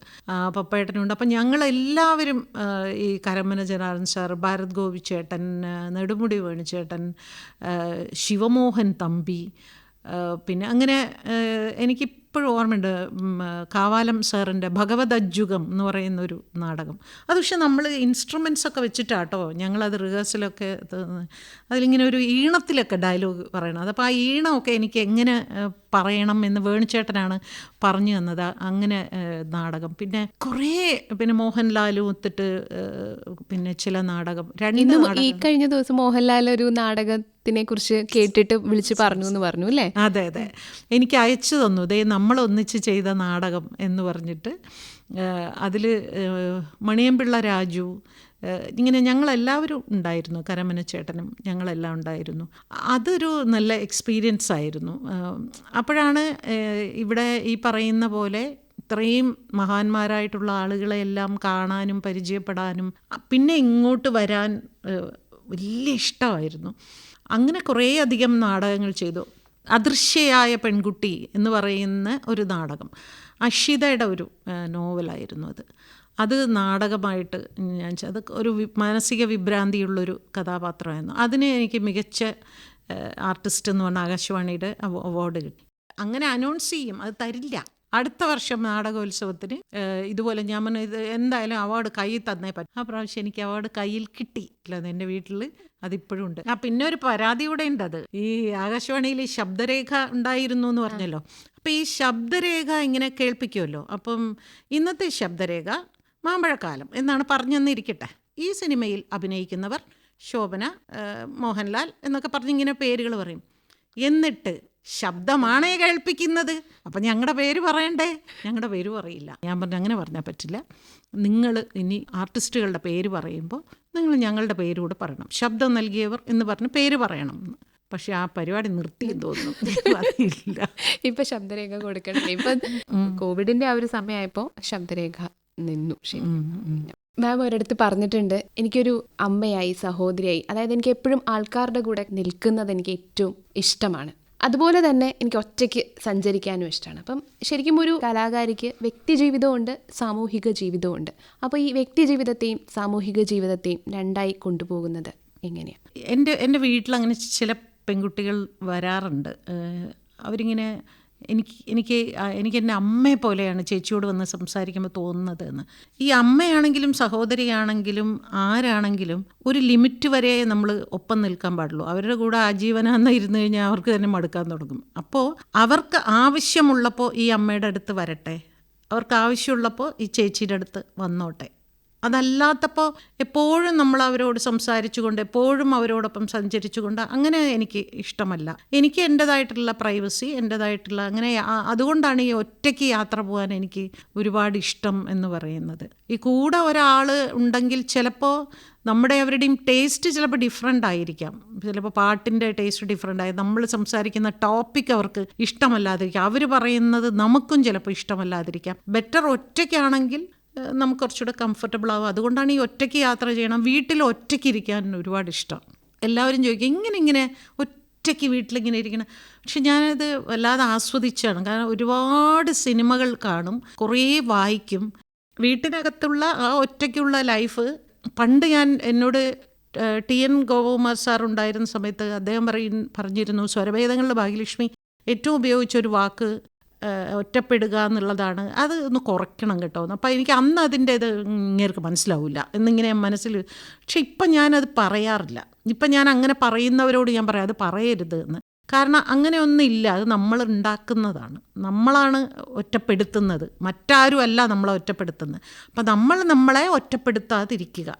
പപ്പേട്ടനുണ്ട് അപ്പം ഞങ്ങളെല്ലാവരും ഈ കരമന ജനാർദ്ദൻ സാർ ഭാരത് ഗോപി ചേട്ടൻ നെടുമുടി വേണുചേട്ടൻ ശിവമോഹൻ തമ്പി പിന്നെ അങ്ങനെ ആ, എനിക്കിപ്പോഴും ഓർമ്മയുണ്ട് കാവാലം സാറിന്റെ ഭഗവത് അജ്ജുകം എന്ന് പറയുന്ന ഒരു നാടകം. അത് പക്ഷെ നമ്മൾ ഇൻസ്ട്രുമെൻസ് ഒക്കെ വെച്ചിട്ടാട്ടോ ഞങ്ങളത് റിഹേഴ്സലൊക്കെ അതിലിങ്ങനെ ഒരു ഈണത്തിലൊക്കെ ഡയലോഗ് പറയണം. അപ്പോൾ ആ ഈണമൊക്കെ എനിക്ക് എങ്ങനെ പറയണം എന്ന് വേണിച്ചേട്ടനാണ് പറഞ്ഞു തന്നത് അങ്ങനെ നാടകം. പിന്നെ കുറേ പിന്നെ മോഹൻലാലും ഒത്തിട്ട് പിന്നെ ചില നാടകം. രണ്ട് ഈ കഴിഞ്ഞ ദിവസം മോഹൻലാൽ ഒരു നാടകത്തിനെ കുറിച്ച് കേട്ടിട്ട് വിളിച്ചു പറഞ്ഞു എന്ന് പറഞ്ഞു അല്ലേ? അതെ അതെ. എനിക്ക് അയച്ചു തന്നു. ദേ നമ്മൾ ഒന്നിച്ച് ചെയ്ത നാടകം എന്ന് പറഞ്ഞിട്ട് അതിൽ മണിയമ്പിള്ള രാജു ഇങ്ങനെ ഞങ്ങളെല്ലാവരും ഉണ്ടായിരുന്നു. കരമന ചേട്ടനും ഞങ്ങളെല്ലാം ഉണ്ടായിരുന്നു. അതൊരു നല്ല എക്സ്പീരിയൻസ് ആയിരുന്നു. അപ്പോഴാണ് ഇവിടെ ഈ പറയുന്ന പോലെ ഇത്രയും മഹാന്മാരായിട്ടുള്ള ആളുകളെ എല്ലാം കാണാനും പരിചയപ്പെടാനും പിന്നെ ഇങ്ങോട്ട് വരാൻ വലിയ ഇഷ്ടമായിരുന്നു. അങ്ങനെ കുറേയധികം നാടകങ്ങൾ ചെയ്തു. അദൃശ്യയായ പെൺകുട്ടി എന്ന് പറയുന്ന ഒരു നാടകം. അഷിതയുടെ ഒരു നോവലായിരുന്നു അത്. അത് നാടകമായിട്ട് ഞാൻ അത് ഒരു മാനസിക വിഭ്രാന്തിയുള്ളൊരു കഥാപാത്രമായിരുന്നു. അതിന് എനിക്ക് മികച്ച ആർട്ടിസ്റ്റ് എന്ന് പറഞ്ഞ ആകാശവാണിയുടെ അവ- അവാർഡ് കിട്ടി. അങ്ങനെ അനൗൺസ് ചെയ്യും. അത് തരില്ല. അടുത്ത വർഷം നാടകോത്സവത്തിന് ഇതുപോലെ ഞാൻ ഇത് എന്തായാലും അവാർഡ് കയ്യിൽ തന്നേ പറ്റും. ആ പ്രാവശ്യം എനിക്ക് അവാർഡ് കയ്യിൽ കിട്ടി. അല്ല എന്റെ വീട്ടിൽ അതിപ്പോഴും ഉണ്ട്. ആ പിന്നെ ഒരു പരാതി കൂടെ ഉണ്ട് അത്. ഈ ആകാശവാണിയിൽ ശബ്ദരേഖ ഉണ്ടായിരുന്നു എന്ന് പറഞ്ഞല്ലോ. അപ്പം ഈ ശബ്ദരേഖ ഇങ്ങനെ കേൾപ്പിക്കുമല്ലോ. അപ്പം ഇന്നത്തെ ശബ്ദരേഖ മാമ്പഴക്കാലം എന്നാണ് പറഞ്ഞെന്നിരിക്കട്ടെ. ഈ സിനിമയിൽ അഭിനയിക്കുന്നവർ ശോഭന മോഹൻലാൽ എന്നൊക്കെ പറഞ്ഞിങ്ങനെ പേരുകൾ പറയും. എന്നിട്ട് ശബ്ദമാണേ കേൾപ്പിക്കുന്നത്. അപ്പം ഞങ്ങളുടെ പേര് പറയണ്ടേ? ഞങ്ങളുടെ പേര് പറയില്ല. ഞാൻ പറഞ്ഞു അങ്ങനെ പറഞ്ഞാൽ പറ്റില്ല. നിങ്ങൾ ഇനി ആർട്ടിസ്റ്റുകളുടെ പേര് പറയുമ്പോൾ നിങ്ങൾ ഞങ്ങളുടെ പേര് കൂടെ പറയണം. ശബ്ദം നൽകിയവർ എന്ന് പറഞ്ഞ് പേര് പറയണം. എന്ന്. പക്ഷെ ആ പരിപാടി നിർത്തി തോന്നുന്നു. അറിയില്ല ഇപ്പൊ ശബ്ദരേഖ കൊടുക്കണം ഇപ്പൊ കോവിഡിന്റെ ആ ഒരു സമയമായപ്പോ ശബ്ദരേഖ നിന്നു. മാം ഒരിടത്ത് പറഞ്ഞിട്ടുണ്ട്. എനിക്കൊരു അമ്മയായി സഹോദരിയായി. അതായത് എനിക്ക് എപ്പോഴും ആൾക്കാരുടെ കൂടെ നിൽക്കുന്നത് എനിക്ക് ഏറ്റവും ഇഷ്ടമാണ്. അതുപോലെ തന്നെ എനിക്ക് ഒറ്റയ്ക്ക് സഞ്ചരിക്കാനും ഇഷ്ടമാണ്. അപ്പം ശരിക്കും ഒരു കലാകാരിക്ക് വ്യക്തി ജീവിതമുണ്ട് സാമൂഹിക ജീവിതമുണ്ട് അപ്പോൾ ഈ വ്യക്തി ജീവിതത്തെയും സാമൂഹിക ജീവിതത്തെയും രണ്ടായി കൊണ്ടുപോകുന്നത് എങ്ങനെയാണ് എന്റെ എന്റെ വീട്ടിൽ അങ്ങനെ ചില പെൺകുട്ടികൾ വരാറുണ്ട്. അവരിങ്ങനെ എനിക്ക് എനിക്ക് എനിക്ക് എന്റെ അമ്മയെ പോലെയാണ് ചേച്ചിയോട് വന്ന് സംസാരിക്കുമ്പോൾ തോന്നുന്നത് എന്ന് ഈ അമ്മയാണെങ്കിലും സഹോദരിയാണെങ്കിലും ആരാണെങ്കിലും ഒരു ലിമിറ്റ് വരെ നമ്മൾ ഒപ്പം നിൽക്കാൻ പാടുള്ളൂ. അവരുടെ കൂടെ ആജീവനാന്ന് ഇരുന്ന് കഴിഞ്ഞാൽ അവർക്ക് തന്നെ മടുക്കാൻ തുടങ്ങും. അപ്പോൾ അവർക്ക് ആവശ്യമുള്ളപ്പോൾ ഈ അമ്മയുടെ അടുത്ത് വരട്ടെ. അവർക്ക് ആവശ്യമുള്ളപ്പോൾ ഈ ചേച്ചിയുടെ അടുത്ത് വന്നോട്ടെ. അതല്ലാത്തപ്പോൾ എപ്പോഴും നമ്മൾ അവരോട് സംസാരിച്ചുകൊണ്ട് എപ്പോഴും അവരോടൊപ്പം സഞ്ചരിച്ചുകൊണ്ട് അങ്ങനെ എനിക്ക് ഇഷ്ടമല്ല. എനിക്ക് എന്റെതായിട്ടുള്ള പ്രൈവസി എന്റെതായിട്ടുള്ള അങ്ങനെ അതുകൊണ്ടാണ് ഈ ഒറ്റയ്ക്ക് യാത്ര പോകാൻ എനിക്ക് ഒരുപാട് ഇഷ്ടം എന്ന് പറയുന്നത്. ഈ കൂടെ ഒരാൾ ഉണ്ടെങ്കിൽ ചിലപ്പോൾ നമ്മുടെ അവരുടെയും ടേസ്റ്റ് ചിലപ്പോൾ ഡിഫറെന്റ് ആയിരിക്കാം. ചിലപ്പോൾ പാട്ടിന്റെ ടേസ്റ്റ് ഡിഫറെന്റ് ആയി. നമ്മൾ സംസാരിക്കുന്ന ടോപ്പിക് അവർക്ക് ഇഷ്ടമല്ലാതിരിക്കാം. അവർ പറയുന്നത് നമുക്കും ചിലപ്പോൾ ഇഷ്ടമല്ലാതിരിക്കാം. ബെറ്റർ ഒറ്റയ്ക്കാണെങ്കിൽ നമുക്ക് കുറച്ചുകൂടെ കംഫർട്ടബിൾ ആവും. അതുകൊണ്ടാണ് ഈ ഒറ്റയ്ക്ക് യാത്ര ചെയ്യണം. വീട്ടിൽ ഒറ്റയ്ക്ക് ഇരിക്കാൻ ഒരുപാട് ഇഷ്ടം. എല്ലാവരും ചോദിക്കും ഇങ്ങനെ ഇങ്ങനെ ഒറ്റയ്ക്ക് വീട്ടിലിങ്ങനെ ഇരിക്കണം? പക്ഷെ ഞാനത് വല്ലാതെ ആസ്വദിച്ചാണ്. കാരണം ഒരുപാട് സിനിമകൾ കാണും കുറേ വായിക്കും. വീട്ടിനകത്തുള്ള ആ ഒറ്റയ്ക്കുള്ള ലൈഫ് പണ്ട് ഞാൻ എന്നോട് ടി എൻ ഗോപകുമാർ സാർ ഉണ്ടായിരുന്ന സമയത്ത് അദ്ദേഹം പറയും പറഞ്ഞിരുന്നു സ്വരഭേദങ്ങളുടെ ഭാഗ്യലക്ഷ്മി ഏറ്റവും ഉപയോഗിച്ച ഒരു വാക്ക് ഒറ്റപ്പെടുക എന്നുള്ളതാണ്. അത് ഒന്ന് കുറയ്ക്കണം കേട്ടോ. അപ്പോൾ എനിക്ക് അന്ന് അതിന്റെ ഇത് ഇങ്ങേർക്ക് മനസ്സിലാവില്ല എന്നിങ്ങനെ മനസ്സിൽ പക്ഷെ ഇപ്പം ഞാനത് പറയാറില്ല. ഇപ്പം ഞാൻ അങ്ങനെ പറയുന്നവരോട് ഞാൻ പറയാം അത് പറയരുത് എന്ന്. കാരണം അങ്ങനെ ഒന്നില്ല അത് നമ്മൾ ഉണ്ടാക്കുന്നതാണ്. നമ്മളാണ് ഒറ്റപ്പെടുത്തുന്നത്. മറ്റാരും അല്ല നമ്മളെ ഒറ്റപ്പെടുത്തുന്നത്. അപ്പം നമ്മൾ നമ്മളെ ഒറ്റപ്പെടുത്താതിരിക്കുക.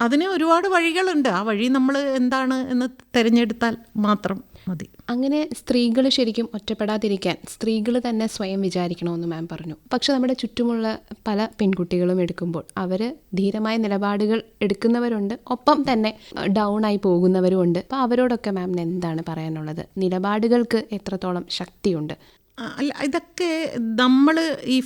അതിന് ഒരുപാട് വഴികളുണ്ട്. ആ വഴി നമ്മൾ എന്താണ് എന്ന് തിരഞ്ഞെടുത്താൽ മാത്രം. മതി. അങ്ങനെ സ്ത്രീകൾ ശരിക്കും ഒറ്റപ്പെടാതിരിക്കാൻ സ്ത്രീകൾ തന്നെ സ്വയം വിചാരിക്കണമെന്ന് മാം പറഞ്ഞു. പക്ഷെ നമ്മുടെ ചുറ്റുമുള്ള പല പെൺകുട്ടികളും എടുക്കുമ്പോൾ അവർ ധീരമായ നിലപാടുകൾ എടുക്കുന്നവരുണ്ട്. ഒപ്പം തന്നെ ഡൗൺ ആയി പോകുന്നവരും ഉണ്ട് അപ്പോൾ അവരോടൊക്കെ മാമിന് എന്താണ് പറയാനുള്ളത്? നിലപാടുകൾക്ക് എത്രത്തോളം ശക്തിയുണ്ട്? അല്ല ഇതൊക്കെ നമ്മൾ ഈ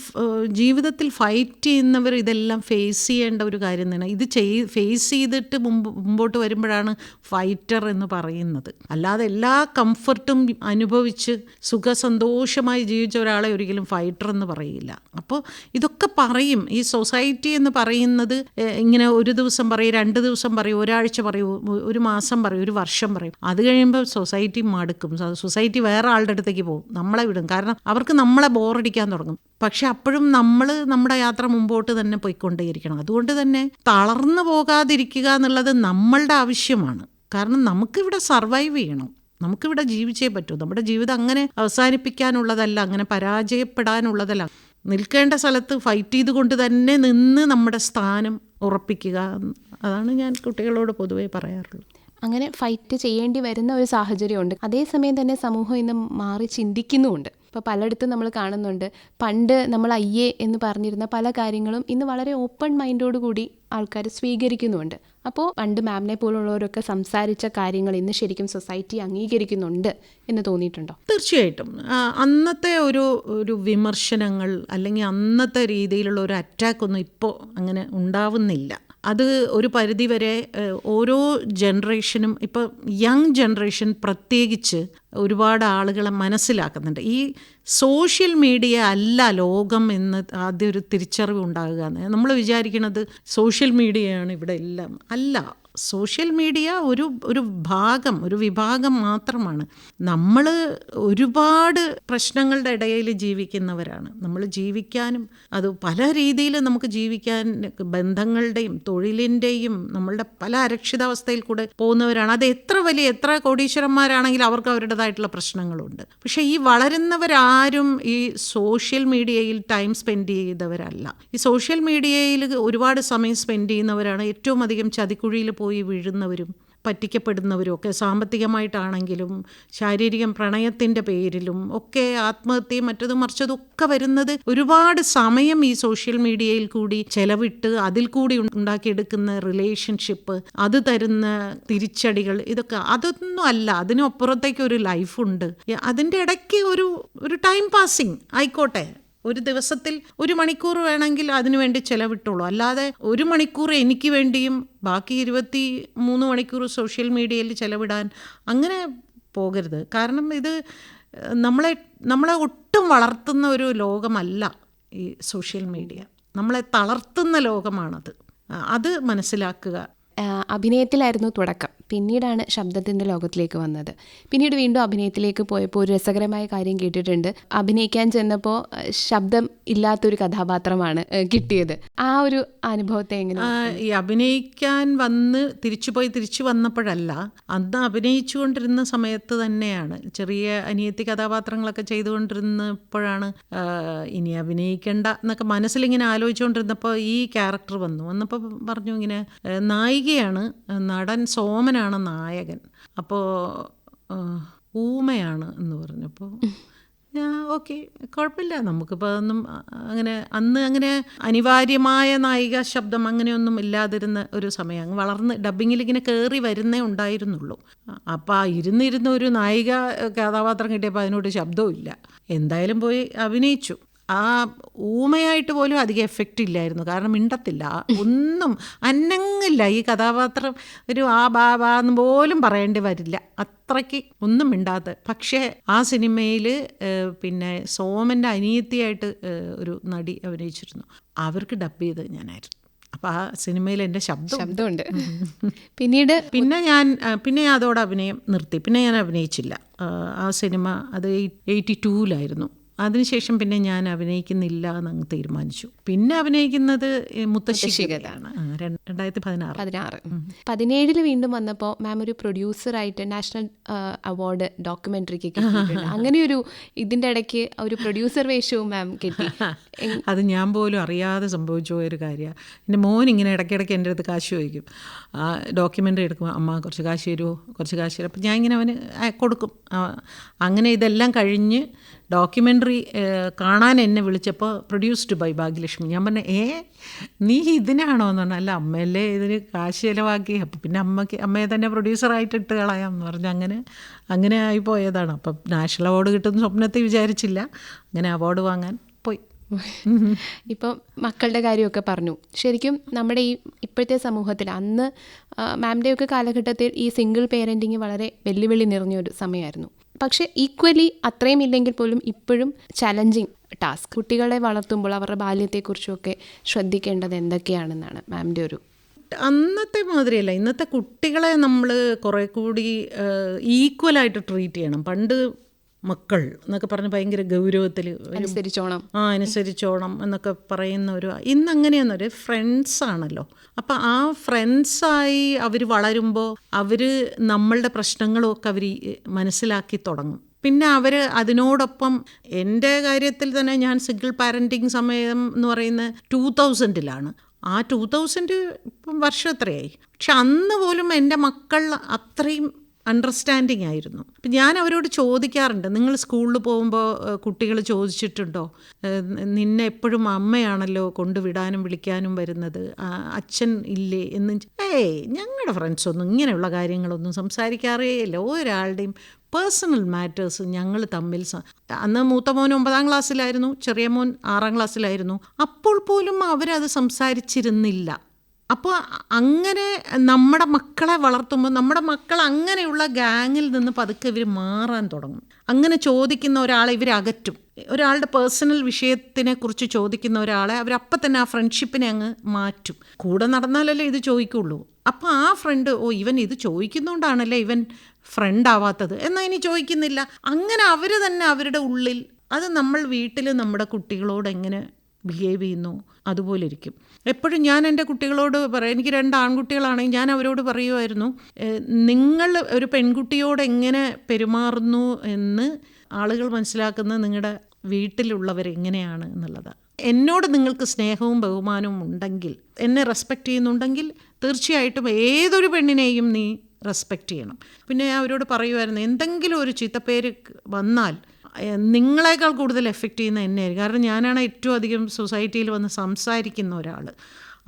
ജീവിതത്തിൽ ഫൈറ്റ് ചെയ്യുന്നവർ ഇതെല്ലാം ഫേസ് ചെയ്യേണ്ട ഒരു കാര്യം തന്നെ ഇത് ചെയ് ഫേസ് ചെയ്തിട്ട് മുമ്പ് മുമ്പോട്ട് വരുമ്പോഴാണ് ഫൈറ്റർ എന്ന് പറയുന്നത്. അല്ലാതെ എല്ലാ കംഫർട്ടും അനുഭവിച്ച് സുഖസന്തോഷമായി ജീവിച്ച ഒരാളെ ഒരിക്കലും ഫൈറ്റർ എന്ന് പറയില്ല. അപ്പോൾ ഇതൊക്കെ പറയും. ഈ സൊസൈറ്റി എന്ന് പറയുന്നത് ഇങ്ങനെ ഒരു ദിവസം പറയും രണ്ട് ദിവസം പറയും ഒരാഴ്ച പറയും ഒരു മാസം പറയും ഒരു വർഷം പറയും. അത് കഴിയുമ്പോൾ സൊസൈറ്റി മടുക്കും. സൊസൈറ്റി വേറെ ആളുടെ അടുത്തേക്ക് പോകും. നമ്മളെ വിടും. കാരണം അവർക്ക് നമ്മളെ ബോറടിക്കാൻ തുടങ്ങും. പക്ഷെ അപ്പോഴും നമ്മൾ നമ്മുടെ യാത്ര മുമ്പോട്ട് തന്നെ പോയിക്കൊണ്ടേയിരിക്കണം. അതുകൊണ്ട് തന്നെ തളർന്നു പോകാതിരിക്കുക എന്നുള്ളത് നമ്മളുടെ ആവശ്യമാണ്. കാരണം നമുക്കിവിടെ സർവൈവ് ചെയ്യണം. നമുക്കിവിടെ ജീവിച്ചേ പറ്റൂ. നമ്മുടെ ജീവിതം അങ്ങനെ അവസാനിപ്പിക്കാനുള്ളതല്ല അങ്ങനെ പരാജയപ്പെടാനുള്ളതല്ല. നിൽക്കേണ്ട സ്ഥലത്ത് ഫൈറ്റ് ചെയ്തുകൊണ്ട് തന്നെ നിന്ന് നമ്മുടെ സ്ഥാനം ഉറപ്പിക്കുക. അതാണ് ഞാൻ കുട്ടികളോട് പൊതുവേ പറയാറുള്ളത്. അങ്ങനെ ഫൈറ്റ് ചെയ്യേണ്ടി വരുന്ന ഒരു സാഹചര്യമുണ്ട്. അതേസമയം തന്നെ സമൂഹം ഇന്ന് മാറി ചിന്തിക്കുന്നുമുണ്ട്. ഇപ്പോൾ പലയിടത്തും നമ്മൾ കാണുന്നുണ്ട്. പണ്ട് നമ്മൾ അയ്യേ എന്ന് പറഞ്ഞിരുന്ന പല കാര്യങ്ങളും ഇന്ന് വളരെ ഓപ്പൺ മൈൻഡോട് കൂടി ആൾക്കാർ സ്വീകരിക്കുന്നുണ്ട്. അപ്പോൾ പണ്ട് മാമിനെ പോലുള്ളവരൊക്കെ സംസാരിച്ച കാര്യങ്ങൾ ഇന്ന് ശരിക്കും സൊസൈറ്റി അംഗീകരിക്കുന്നുണ്ട് എന്ന് തോന്നിയിട്ടുണ്ടോ? തീർച്ചയായിട്ടും. അന്നത്തെ ഒരു ഒരു വിമർശനങ്ങൾ അല്ലെങ്കിൽ അന്നത്തെ രീതിയിലുള്ള ഒരു അറ്റാക്ക് ഒന്നും ഇപ്പോൾ അങ്ങനെ ഉണ്ടാവുന്നില്ല. അത് ഒരു പരിധിവരെ ഓരോ ജനറേഷനും ഇപ്പോൾ യങ് ജനറേഷൻ പ്രത്യേകിച്ച് ഒരുപാട് ആളുകളെ മനസ്സിലാക്കുന്നുണ്ട്. ഈ സോഷ്യൽ മീഡിയ അല്ല ലോകം എന്ന് ആദ്യം ഒരു തിരിച്ചറിവ് ഉണ്ടാകുക നമ്മൾ വിചാരിക്കുന്നത് സോഷ്യൽ മീഡിയയാണ് ഇവിടെ എല്ലാം. അല്ല. സോഷ്യൽ മീഡിയ ഒരു ഒരു ഭാഗം ഒരു വിഭാഗം മാത്രമാണ്. നമ്മൾ ഒരുപാട് പ്രശ്നങ്ങളുടെ ഇടയിൽ ജീവിക്കുന്നവരാണ്. നമ്മൾ ജീവിക്കാനും അത് പല രീതിയിൽ നമുക്ക് ജീവിക്കാൻ ബന്ധങ്ങളുടെയും തൊഴിലിന്റെയും നമ്മളുടെ പല അരക്ഷിതാവസ്ഥയിൽ കൂടെ പോകുന്നവരാണ്. അത് എത്ര വലിയ എത്ര കോടീശ്വരന്മാരാണെങ്കിലും അവർക്ക് അവരുടേതായിട്ടുള്ള പ്രശ്നങ്ങളുണ്ട്. പക്ഷേ ഈ വളരുന്നവരാരും ഈ സോഷ്യൽ മീഡിയയിൽ ടൈം സ്പെൻഡ് ചെയ്തവരല്ല. ഈ സോഷ്യൽ മീഡിയയിൽ ഒരുപാട് സമയം സ്പെൻഡ് ചെയ്യുന്നവരാണ് ഏറ്റവും അധികം ചതിക്കുഴിയിൽ പോയി വീഴുന്നവരും പറ്റിക്കപ്പെടുന്നവരും ഒക്കെ സാമ്പത്തികമായിട്ടാണെങ്കിലും ശാരീരികം പ്രണയത്തിന്റെ പേരിലും ഒക്കെ ആത്മഹത്യയും മറ്റതും മറിച്ചതും ഒക്കെ വരുന്നത് ഒരുപാട് സമയം ഈ സോഷ്യൽ മീഡിയയിൽ കൂടി ചെലവിട്ട് അതിൽ കൂടി ഉണ്ടാക്കിയെടുക്കുന്ന റിലേഷൻഷിപ്പ് അത് തരുന്ന തിരിച്ചടികൾ ഇതൊക്കെ. അതൊന്നും അല്ല അതിനപ്പുറത്തേക്ക് ഒരു ലൈഫുണ്ട് അതിന്റെ ഇടയ്ക്ക് ഒരു ഒരു ടൈം പാസിങ് ആയിക്കോട്ടെ. ഒരു ദിവസത്തിൽ ഒരു മണിക്കൂർ വേണമെങ്കിൽ അതിനു വേണ്ടി ചെലവിട്ടുള്ളൂ. അല്ലാതെ ഒരു മണിക്കൂർ എനിക്ക് വേണ്ടിയും ബാക്കി ഇരുപത്തി മൂന്ന് മണിക്കൂർ സോഷ്യൽ മീഡിയയിൽ ചെലവിടാൻ അങ്ങനെ പോകരുത്. കാരണം ഇത് നമ്മളെ നമ്മളെ ഒട്ടും വളർത്തുന്ന ഒരു ലോകമല്ല ഈ സോഷ്യൽ മീഡിയ. നമ്മളെ തളർത്തുന്ന ലോകമാണത്. അത് മനസ്സിലാക്കുക. അഭിനയത്തിലായിരുന്നു തുടക്കം. പിന്നീടാണ് ശബ്ദത്തിന്റെ ലോകത്തിലേക്ക് വന്നത്. പിന്നീട് വീണ്ടും അഭിനയത്തിലേക്ക് പോയപ്പോൾ ഒരു രസകരമായ കാര്യം കേട്ടിട്ടുണ്ട്. അഭിനയിക്കാൻ ചെന്നപ്പോൾ ശബ്ദം ഇല്ലാത്തൊരു കഥാപാത്രമാണ് കിട്ടിയത്. ആ ഒരു അനുഭവത്തെ എങ്ങനെ ഈ അഭിനയിക്കാൻ വന്ന് തിരിച്ചുപോയി തിരിച്ചു വന്നപ്പോഴല്ല അന്ന് അഭിനയിച്ചുകൊണ്ടിരുന്ന സമയത്ത് തന്നെയാണ്. ചെറിയ അനിയത്തി കഥാപാത്രങ്ങളൊക്കെ ചെയ്തുകൊണ്ടിരുന്നപ്പോഴാണ് ഇനി അഭിനയിക്കേണ്ട എന്നൊക്കെ മനസ്സിലിങ്ങനെ ആലോചിച്ചുകൊണ്ടിരുന്നപ്പോൾ ഈ ക്യാരക്ടർ വന്നു. വന്നപ്പോൾ പറഞ്ഞു ഇങ്ങനെ നായികയാണ് നടൻ സോമനാണ് നായകൻ. അപ്പോൾ ഊമയാണ് എന്ന് പറഞ്ഞപ്പോൾ ഞാൻ ഓക്കെ കുഴപ്പമില്ല നമുക്കിപ്പോൾ അതൊന്നും അങ്ങനെ അന്ന് അങ്ങനെ അനിവാര്യമായ നായിക ശബ്ദം അങ്ങനെയൊന്നും ഇല്ലാതിരുന്ന ഒരു സമയം അങ്ങ് വളർന്ന് ഡബിങ്ങിൽ ഇങ്ങനെ കയറി വരുന്നേ ഉണ്ടായിരുന്നുള്ളൂ. അപ്പോൾ ആ ഇരുന്നിരുന്ന ഒരു നായിക കഥാപാത്രം കിട്ടിയപ്പോൾ അതിനോട് ശബ്ദവും എന്തായാലും പോയി അഭിനയിച്ചു. ആ ഊമയായിട്ട് പോലും അധികം എഫക്റ്റ് ഇല്ലായിരുന്നു. കാരണം മിണ്ടത്തില്ല. ഒന്നും അനങ്ങില്ല. ഈ കഥാപാത്രം ഒരു ആ ബാ ബാ എന്ന് പോലും പറയേണ്ടി വരില്ല. അത്രയ്ക്ക് ഒന്നും മിണ്ടാത്ത. പക്ഷേ ആ സിനിമയിൽ പിന്നെ സോമന്റെ അനിയത്തിയായിട്ട് ഒരു നടി അഭിനയിച്ചിരുന്നു. അവർക്ക് ഡബ് ചെയ്ത് ഞാനായിരുന്നു. അപ്പോൾ ആ സിനിമയിൽ എന്റെ ശബ്ദം ശബ്ദമുണ്ട്. പിന്നീട് പിന്നെ ഞാൻ പിന്നെ ഞാൻ അതോടെ അഭിനയം നിർത്തി. പിന്നെ ഞാൻ അഭിനയിച്ചില്ല. ആ, ആ സിനിമ അത് എയ്റ്റി ടൂവിലായിരുന്നു. അതിനുശേഷം പിന്നെ ഞാൻ അഭിനയിക്കുന്നില്ല എന്ന് തീരുമാനിച്ചു. പിന്നെ അഭിനയിക്കുന്നത് രണ്ട്- രണ്ടായിരത്തി പതിനാറ്. പതിനാറ് പതിനേഴിൽ വീണ്ടും വന്നപ്പോൾ മാം ഒരു പ്രൊഡ്യൂസറായിട്ട് നാഷണൽ അവാർഡ് ഡോക്യുമെന്ററിക്ക് അങ്ങനെ ഒരു ഇതിന്റെ ഇടയ്ക്ക് ഒരു പ്രൊഡ്യൂസർ വേഷവും മാം കിട്ടി. അത് ഞാൻ പോലും അറിയാതെ സംഭവിച്ച ഒരു കാര്യമാണ് എന്റെ മോൻ ഇങ്ങനെ ഇടയ്ക്കിടയ്ക്ക് എന്റെ അടുത്ത് കാശ് ചോദിക്കും. ആ ഡോക്യുമെന്ററി എടുക്കുമ്പോൾ അമ്മ കുറച്ച് കാശ് തരുമോ കുറച്ച് കാശ് തരും. അപ്പം ഞാൻ ഇങ്ങനെ അവന് കൊടുക്കും. അങ്ങനെ ഇതെല്ലാം കഴിഞ്ഞ് ഡോക്യുമെന്ററി കാണാൻ എന്നെ വിളിച്ചപ്പോൾ പ്രൊഡ്യൂസ്ഡ് ബൈ ഭാഗ്യലക്ഷ്മി. ഞാൻ പറഞ്ഞു ഏ നീ ഇതിനാണോ? എന്ന് പറഞ്ഞാൽ അല്ല അമ്മയല്ലേ ഇതിന് കാശ് ചിലവാക്കി. അപ്പം പിന്നെ അമ്മയ്ക്ക് അമ്മയെ തന്നെ പ്രൊഡ്യൂസറായിട്ട് ഇട്ട് കളയാം. എന്ന് പറഞ്ഞ് അങ്ങനെ അങ്ങനെ ആയി പോയതാണ്. അപ്പം നാഷണൽ അവാർഡ് കിട്ടുന്ന സ്വപ്നത്തെ വിചാരിച്ചില്ല. അങ്ങനെ അവാർഡ് വാങ്ങാൻ പോയി. ഇപ്പം മക്കളുടെ കാര്യമൊക്കെ പറഞ്ഞു. ശരിക്കും നമ്മുടെ ഈ ഇപ്പോഴത്തെ സമൂഹത്തിൽ അന്ന് മാമിന്റെയൊക്കെ കാലഘട്ടത്തിൽ ഈ സിംഗിൾ പേരന്റിങ് വളരെ വെല്ലുവിളി നിറഞ്ഞൊരു സമയമായിരുന്നു. പക്ഷേ ഈക്വലി അത്രയും ഇല്ലെങ്കിൽ പോലും ഇപ്പോഴും ചലഞ്ചിങ് ടാസ്ക് കുട്ടികളെ വളർത്തുമ്പോൾ അവരുടെ ബാല്യത്തെക്കുറിച്ചൊക്കെ ശ്രദ്ധിക്കേണ്ടത് എന്തൊക്കെയാണെന്നാണ് മാമിന്റെ ഒരു അന്നത്തെ മാതിരിയല്ല. ഇന്നത്തെ കുട്ടികളെ നമ്മൾ കുറേ കൂടി ഈക്വലായിട്ട് ട്രീറ്റ് ചെയ്യണം. പണ്ട് മക്കൾ എന്നൊക്കെ പറഞ്ഞ് ഭയങ്കര ഗൗരവത്തിൽ അനുസരിച്ചോണം. ആ അനുസരിച്ചോണം എന്നൊക്കെ പറയുന്ന ഒരു ഇന്ന് അങ്ങനെയൊന്നും ഒരു ഫ്രണ്ട്സ് ആണല്ലോ. അപ്പം ആ ഫ്രണ്ട്സായി അവർ വളരുമ്പോൾ അവർ നമ്മളുടെ പ്രശ്നങ്ങളൊക്കെ അവർ മനസ്സിലാക്കി തുടങ്ങും. പിന്നെ അവർ അതിനോടൊപ്പം എന്റെ കാര്യത്തിൽ തന്നെ ഞാൻ സിംഗിൾ പാരന്റിങ് സമയം എന്ന് പറയുന്ന ടൂ തൗസൻഡിലാണ് ആ ടൂ തൗസൻഡ് ഇപ്പം വർഷം എത്രയായി? പക്ഷെ അന്ന് പോലും എന്റെ മക്കൾ അത്രയും അണ്ടർസ്റ്റാൻഡിങ് ആയിരുന്നു. അപ്പം ഞാൻ അവരോട് ചോദിക്കാറുണ്ട് നിങ്ങൾ സ്കൂളിൽ പോകുമ്പോൾ കുട്ടികൾ ചോദിച്ചിട്ടുണ്ടോ? നിന്നെ എപ്പോഴും അമ്മയാണല്ലോ കൊണ്ടുവിടാനും വിളിക്കാനും വരുന്നത് അച്ഛൻ ഇല്ലേ? എന്ന് ഏയ് ഞങ്ങളുടെ ഫ്രണ്ട്സൊന്നും ഇങ്ങനെയുള്ള കാര്യങ്ങളൊന്നും സംസാരിക്കാറേയില്ല ഒരാളുടെയും പേഴ്സണൽ മാറ്റേഴ്സ് ഞങ്ങൾ തമ്മിൽ അന്ന് മൂത്ത മോൻ ഒമ്പതാം ക്ലാസ്സിലായിരുന്നു ചെറിയ മോൻ ആറാം ക്ലാസ്സിലായിരുന്നു. അപ്പോൾ പോലും അവരത് സംസാരിച്ചിരുന്നില്ല. അപ്പോൾ അങ്ങനെ നമ്മുടെ മക്കളെ വളർത്തുമ്പോൾ നമ്മുടെ മക്കൾ അങ്ങനെയുള്ള ഗാങ്ങിൽ നിന്ന് പതുക്കെ ഇവർ മാറാൻ തുടങ്ങും. അങ്ങനെ ചോദിക്കുന്ന ഒരാളെ ഇവർ അകറ്റും. ഒരാളുടെ പേഴ്സണൽ വിഷയത്തിനെ കുറിച്ച് ചോദിക്കുന്ന ഒരാളെ അവരപ്പം തന്നെ ആ ഫ്രണ്ട്ഷിപ്പിനെ അങ്ങ് മാറ്റും. കൂടെ നടന്നാലല്ലേ ഇത് ചോദിക്കുള്ളൂ. അപ്പോൾ ആ ഫ്രണ്ട് ഓ ഇവൻ ഇത് ചോദിക്കുന്നതുകൊണ്ടാണല്ലേ ഇവൻ ഫ്രണ്ട് ആവാത്തത്? എന്നാൽ ഇനി ചോദിക്കുന്നില്ല. അങ്ങനെ അവർ തന്നെ അവരുടെ ഉള്ളിൽ അത് നമ്മൾ വീട്ടിൽ നമ്മുടെ കുട്ടികളോട് എങ്ങനെ ബിഹേവ് ചെയ്യുന്നു. അതുപോലെ ഇരിക്കും എപ്പോഴും ഞാൻ എന്റെ കുട്ടികളോട് പറയാം എനിക്ക് രണ്ട് ആൺകുട്ടികളാണെങ്കിൽ ഞാൻ അവരോട് പറയുമായിരുന്നു നിങ്ങൾ ഒരു പെൺകുട്ടിയോട് എങ്ങനെ പെരുമാറുന്നു എന്ന് ആളുകൾ മനസ്സിലാക്കുന്നത് നിങ്ങളുടെ വീട്ടിലുള്ളവർ എങ്ങനെയാണ് എന്നുള്ളതാണ് എന്നോട് നിങ്ങൾക്ക് സ്നേഹവും ബഹുമാനവും ഉണ്ടെങ്കിൽ എന്നെ റെസ്പെക്റ്റ് ചെയ്യുന്നുണ്ടെങ്കിൽ തീർച്ചയായിട്ടും ഏതൊരു പെണ്ണിനെയും നീ റെസ്പെക്റ്റ് ചെയ്യണം. പിന്നെ അവരോട് പറയുമായിരുന്നു എന്തെങ്കിലും ഒരു ചീത്തപ്പേര് വന്നാൽ നിങ്ങളെക്കാൾ കൂടുതൽ എഫക്റ്റ് ചെയ്യുന്ന എന്നെയായിരിക്കും. കാരണം ഞാനാണ് ഏറ്റവും അധികം സൊസൈറ്റിയിൽ വന്ന് സംസാരിക്കുന്ന ഒരാൾ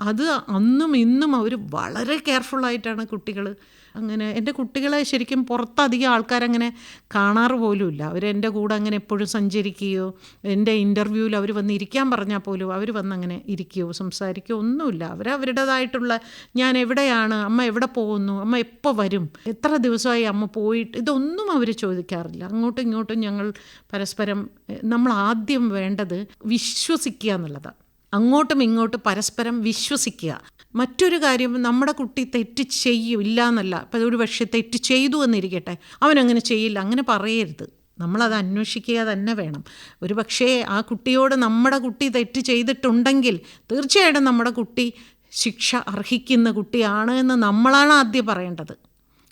അത് അന്നും ഇന്നും അവർ വളരെ കെയർഫുള്ളായിട്ടാണ് കുട്ടികൾ അങ്ങനെ എന്റെ കുട്ടികളെ ശരിക്കും പുറത്തധികം ആൾക്കാരങ്ങനെ കാണാറ് പോലുമില്ല. അവർ എന്റെ കൂടെ അങ്ങനെ എപ്പോഴും സഞ്ചരിക്കുകയോ എന്റെ ഇന്റർവ്യൂവിൽ അവർ വന്ന് ഇരിക്കാൻ പറഞ്ഞാൽ പോലും അവർ വന്ന് അങ്ങനെ ഇരിക്കുകയോ സംസാരിക്കുകയോ ഒന്നുമില്ല. അവർ അവരുടേതായിട്ടുള്ള ഞാൻ എവിടെയാണ് അമ്മ എവിടെ പോകുന്നു അമ്മ എപ്പോൾ വരും എത്ര ദിവസമായി അമ്മ പോയിട്ട് ഇതൊന്നും അവർ ചോദിക്കാറില്ല. അങ്ങോട്ടും ഇങ്ങോട്ടും ഞങ്ങൾ പരസ്പരം നമ്മൾ ആദ്യം വേണ്ടത് വിശ്വസിക്കുക എന്നുള്ളതാണ്. അങ്ങോട്ടും ഇങ്ങോട്ടും പരസ്പരം വിശ്വസിക്കുക. മറ്റൊരു കാര്യം നമ്മുടെ കുട്ടി തെറ്റ് ചെയ്യും ഇല്ല എന്നല്ല ഇപ്പം ഒരു പക്ഷേ തെറ്റ് ചെയ്തു എന്നിരിക്കട്ടെ. അവനങ്ങനെ ചെയ്യില്ല അങ്ങനെ പറയരുത്. നമ്മളത് അന്വേഷിക്കുക തന്നെ വേണം. ഒരു പക്ഷേ ആ കുട്ടിയോട് നമ്മുടെ കുട്ടി തെറ്റ് ചെയ്തിട്ടുണ്ടെങ്കിൽ തീർച്ചയായിട്ടും നമ്മുടെ കുട്ടി ശിക്ഷ അർഹിക്കുന്ന കുട്ടിയാണ് എന്ന് നമ്മളാണ് ആദ്യം പറയേണ്ടത്.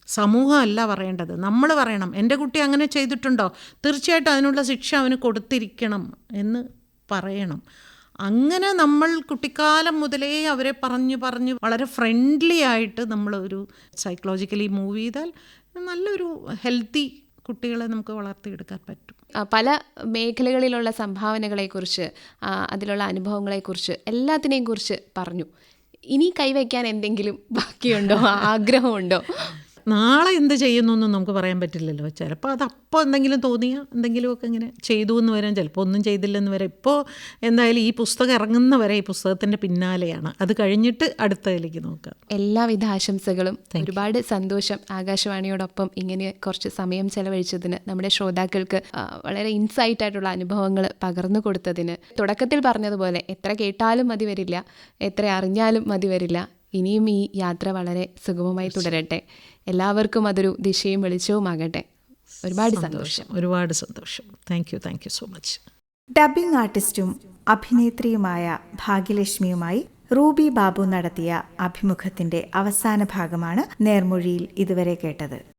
സമൂഹമല്ല പറയേണ്ടത്. നമ്മൾ പറയണം എന്റെ കുട്ടി അങ്ങനെ ചെയ്തിട്ടുണ്ടോ? തീർച്ചയായിട്ടും അതിനുള്ള ശിക്ഷ അവന് കൊടുത്തിരിക്കണം എന്ന് പറയണം. അങ്ങനെ നമ്മൾ കുട്ടിക്കാലം മുതലേ അവരെ പറഞ്ഞു പറഞ്ഞ് വളരെ ഫ്രണ്ട്ലി ആയിട്ട് നമ്മളൊരു സൈക്കോളജിക്കലി മൂവ് ചെയ്താൽ നല്ലൊരു ഹെൽത്തി കുട്ടികളെ നമുക്ക് വളർത്തിയെടുക്കാൻ പറ്റും. പല മേഖലകളിലുള്ള സംഭാവനകളെക്കുറിച്ച് അതിലുള്ള അനുഭവങ്ങളെക്കുറിച്ച് എല്ലാത്തിനെയും കുറിച്ച് പറഞ്ഞു. ഇനി കൈവയ്ക്കാൻ എന്തെങ്കിലും ബാക്കിയുണ്ടോ? ആഗ്രഹമുണ്ടോ? നാളെ എന്ത് ചെയ്യുന്നൊന്നും നമുക്ക് പറയാൻ പറ്റില്ലല്ലോ. ചിലപ്പോൾ അത് അപ്പോൾ എന്തെങ്കിലും തോന്നിയ എന്തെങ്കിലുമൊക്കെ ഇങ്ങനെ ചെയ്തു എന്ന് വരാം. ചിലപ്പോൾ ഒന്നും ചെയ്തില്ലെന്ന് വരാം. ഇപ്പോൾ എന്തായാലും ഈ പുസ്തകം ഇറങ്ങുന്ന വരെ ഈ പുസ്തകത്തിന്റെ പിന്നാലെയാണ്. അത് കഴിഞ്ഞിട്ട് അടുത്തതിലേക്ക് നോക്കാം. എല്ലാവിധ ആശംസകളും. ഒരുപാട് സന്തോഷം ആകാശവാണിയോടൊപ്പം ഇങ്ങനെ കുറച്ച് സമയം ചെലവഴിച്ചതിന് നമ്മുടെ ശ്രോതാക്കൾക്ക് വളരെ ഇൻസൈറ്റ് ആയിട്ടുള്ള അനുഭവങ്ങൾ പകർന്നു കൊടുത്തതിന്. തുടക്കത്തിൽ പറഞ്ഞതുപോലെ എത്ര കേട്ടാലും മതി വരില്ല എത്ര അറിഞ്ഞാലും മതി വരില്ല ഇനിയും ഈ യാത്ര വളരെ സുഗമമായി തുടരട്ടെ. എല്ലാവർക്കും അതൊരു ദിശയും വെളിച്ചവുമാകട്ടെ ഒരുപാട് സന്തോഷം. ഒരുപാട് സന്തോഷം. Thank you thank you so much dubbing ആർട്ടിസ്റ്റും അഭിനേത്രിയുമായ ഭാഗ്യലക്ഷ്മിയുമായി റൂബി ബാബു നടത്തിയ അഭിമുഖത്തിന്റെ അവസാന ഭാഗമാണ് നേർമൊഴിയിൽ ഇതുവരെ കേട്ടത്.